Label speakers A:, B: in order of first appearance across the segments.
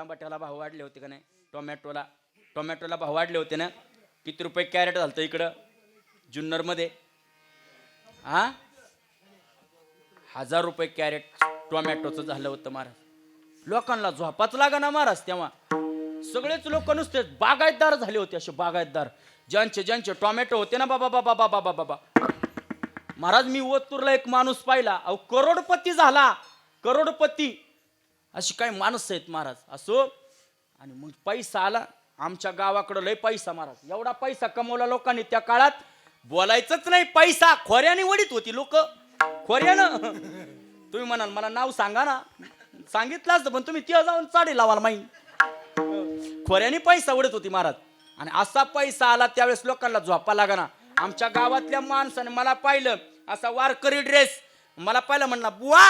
A: तांबाट्याला भाव वाढले होते का नाही? टोमॅटोला टोमॅटोला भाव वाढले होते ना? किती रुपये कॅरेट झालं इकडं? जुन्नरमध्ये. हा हजार रुपये कॅरेट टोमॅटोचं झालं होतं महाराज. लोकांना झोपाच लागा ना महाराज तेव्हा. सगळेच लोक नुसते बागायतदार झाले होते असे बागायतदार. ज्यांचे ज्यांचे टोमॅटो होते ना बाबा बाबा बाबा बाबा बाबा. महाराज मी ओतूरला एक माणूस पाहिला. अहो करोडपती झाला. करोडपती. अशी काही माणसं आहेत महाराज. असो. आणि मग पैसा आला. आमच्या गावाकडं लय पैसा महाराज. एवढा पैसा कमवला लोकांनी त्या काळात. बोलायचंच नाही. पैसा खोऱ्याने वडीत होती लोक. खोऱ्यानं. तुम्ही म्हणाल मला नाव सांगा ना. सांगितलं असतं पण तुम्ही तिथं जाऊन चाडी लावाल माई. खोऱ्याने पैसा उडत होती महाराज. आणि असा पैसा आला त्यावेळेस लोकांना झोपा लागाना. आमच्या गावातल्या माणसाने मला पाहिलं असा वारकरी ड्रेस मला पाहिलं म्हणला बुवा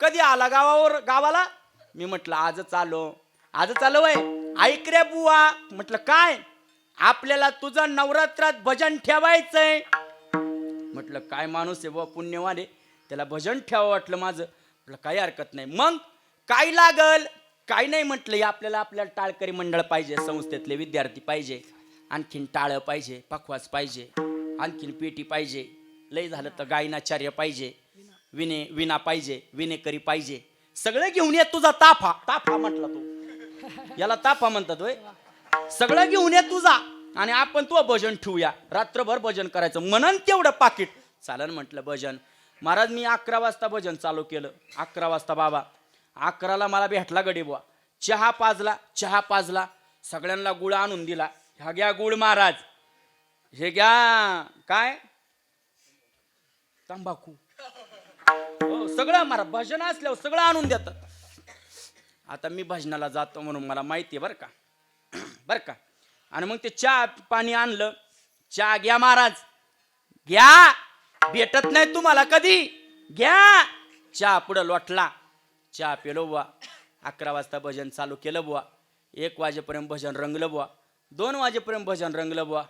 A: कधी आला गावावर गावाला? मी म्हटलं आजच आलो आजच आलो वय. ऐक रे बुवा. म्हटलं काय? आपल्याला तुझं नवरात्रात भजन ठेवायचंय. म्हटलं काय माणूस आहे बुवा पुण्यवान आहे. त्याला भजन ठेवावं वाटलं माझं. म्हटलं काही हरकत नाही. मग काय लागल? काय नाही म्हटलं हे आपल्याला आपल्याला टाळकरी मंडळ पाहिजे संस्थेतले विद्यार्थी पाहिजे. आणखीन टाळं पाहिजे पखवास पाहिजे आणखीन पेटी पाहिजे. लय झालं तर गायनाचार्य पाहिजे विने विना पाहिजे विनेकरी पाहिजे. सगळं घेऊन ये तुझा ताफा. ताफा म्हटला तो. याला ताफा म्हणतात वय सगळं घेऊन ये तुझा आणि आपण तो भजन ठेवूया. रात्रभर भजन करायचं. म्हणन तेवढं पाकिट. चालन म्हटलं भजन. महाराज मी अकरा वाजता भजन चालू केलं. अकरा वाजता बाबा अकराला मला भेटला गडी बुवा. चहा पाजला चहा पाजला. सगळ्यांना गुळ आणून दिला. ह्या घ्या गुळ महाराज. हे घ्या. काय? तंबाखू. हो सगळं मला भजन असल्यावर सगळं आणून देतात आता मी भजनाला जातो म्हणून मला माहिती आहे बरं का. बरं का. आणि मग ते चहा पाणी आणलं. चहा घ्या महाराज. घ्या. भेटत नाही तुम्हाला कधी. घ्या. चहा पुढं लोटला. चहा पेलो बुवा. अकरा वाजता भजन चालू केलं बुवा. एक वाजेपर्यंत भजन रंगलं बुवा. दोन वाजेपर्यंत भजन रंगलं बुवा.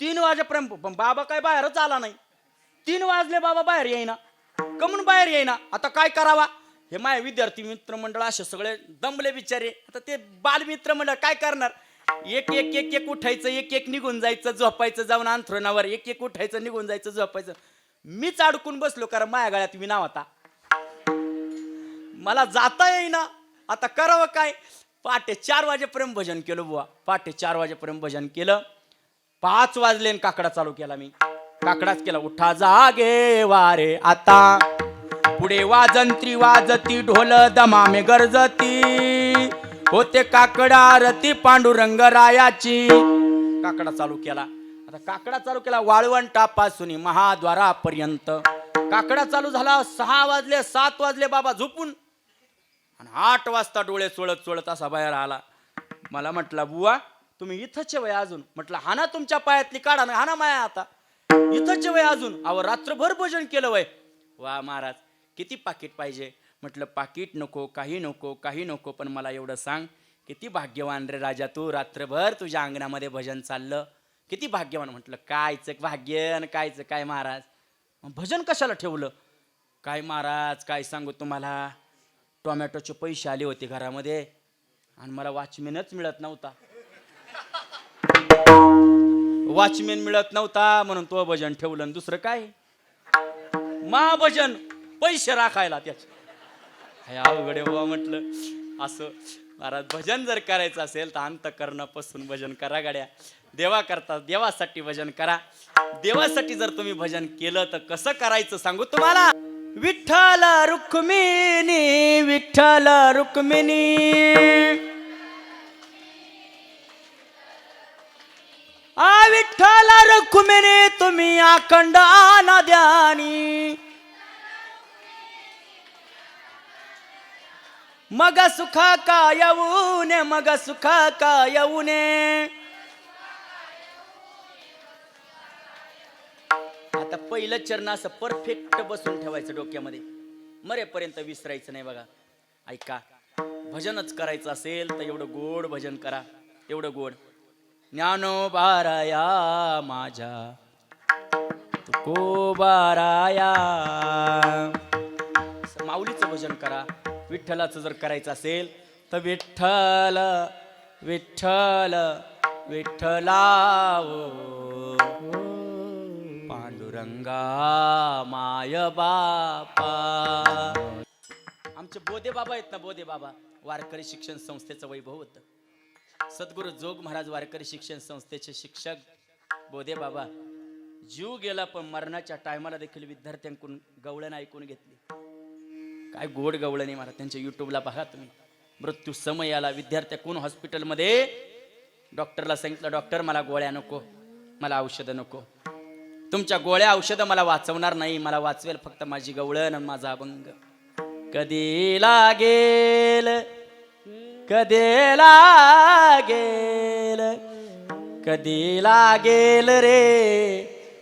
A: तीन वाजेपर्यंत पण बाबा काय बाहेरच आला नाही. तीन वाजले बाबा बाहेर येईना. कमून बाहेर येईना. आता काय करावा? हे माय विद्यार्थी मित्रमंडळ असे सगळे दमले बिचारे. आता ते बालमित्र मंडळ काय करणार? एक एक एक एक उठायचं एक एक निघून जायचं झोपायचं जाऊन अंथरुणावर. एक एक उठायचं निघून जायचं झोपायचं. मीच अडकून बसलो कारण माया गळ्यात विना होता. मला जाता येईना. आता करावं काय? पहाटे चार वाजेपर्यंत भजन केलं बुवा. पहाटे चार वाजेपर्यंत भजन केलं. पाच वाजले आणि काकडा चालू केला मी. काकडाच केला. उठा जागे वारे आता. पुढे वाजंत्री वाजती ढोल दमामे गरजती. होते काकडा रती पांडुरंग रायाची. काकडा चालू केला. आता काकडा चालू केला वाळवंटापासून महाद्वारापर्यंत. काकडा चालू झाला सहा वाजले सात वाजले बाबा झोपून. आणि आठ वाजता डोळे चोळत चोळत असा बाहेर आला. मला म्हटला बुवा तुम्ही इथंच वय अजून. म्हटलं हा ना तुमच्या पायातली काढा ना हा ना माया आता. इथंच वय अजून अहो रात्रभर भोजन केलं वय. वा महाराज किती पाकिट पाहिजे? म्हटलं पाकिट नको काही नको काही नको पण मला एवढं सांग किती भाग्यवान रे राजा तू रात्रभर तुझ्या अंगणामध्ये भजन चाललं. किती भाग्यवान म्हटलं कायचं भाग्य आणि कायचं काय महाराज? भजन कशाला ठेवलं? काय महाराज काय सांगू तुम्हाला? टोमॅटोचे पैसे आले होते घरामध्ये आणि मला वॉचमेनच मिळत नव्हता. वॉचमॅन मिळत नव्हता म्हणून तो भजन ठेवलं आणि दुसरं काय? महाभजन पैसे राखायला त्याचे. हाय अवघडे बाबा म्हटलं. असं महाराज भजन जर करायचं असेल तर अंतकरणापासून भजन करा गाड्या. देवा करता देवासाठी भजन करा. देवासाठी जर तुम्ही भजन केलं तर कसं करायचं सांगू तुम्हाला? विठ्ठल रुक्मिणी विठ्ठल रुक्मिणी. आ विठ्ठल रुक्मिणी तुम्ही अखंड आनाद्यानी मग सुख का येऊने मग सुख का येऊने. आता पहिलं चरण असं परफेक्ट बसून ठेवायचं डोक्यामध्ये. मरेपर्यंत विसरायचं नाही बघा. ऐका भजनच करायचं असेल तर एवढं गोड भजन करा. एवढं गोड. ज्ञानोबाराया माझ्या. तुकोबाराया माऊलीचं भजन करा. विठ्ठलाचं जर करायचं असेल तर विठ्ठल विठ्ठल विठ्ठलाव. पांडुरंगा माय बापा. आमचे बोधे बाबा आहेत ना बोधे बाबा. वारकरी शिक्षण संस्थेचं वैभव होतं. सद्गुरू जोग महाराज वारकरी शिक्षण संस्थेचे शिक्षक बोधे बाबा जीव गेला पण मरणाच्या टायमाला देखील विद्यार्थ्यांकडून गवळण ऐकून घेतली. काय गोड गवळणी महाराज त्यांच्या युट्यूबला बघा तुम्ही. मृत्यू समय आला विद्यार्थ्याकडून हॉस्पिटलमध्ये डॉक्टरला सांगितलं डॉक्टर मला गोळ्या नको मला औषधं नको. तुमच्या गोळ्या औषधं मला वाचवणार नाही मला वाचवेल फक्त माझी गवळण आणि माझा अभंग. कधी लागेल? कधी लागेल? कधी लागेल रे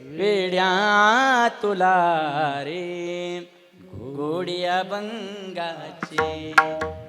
A: वेड्या तुला रे? गोडिया बंगाची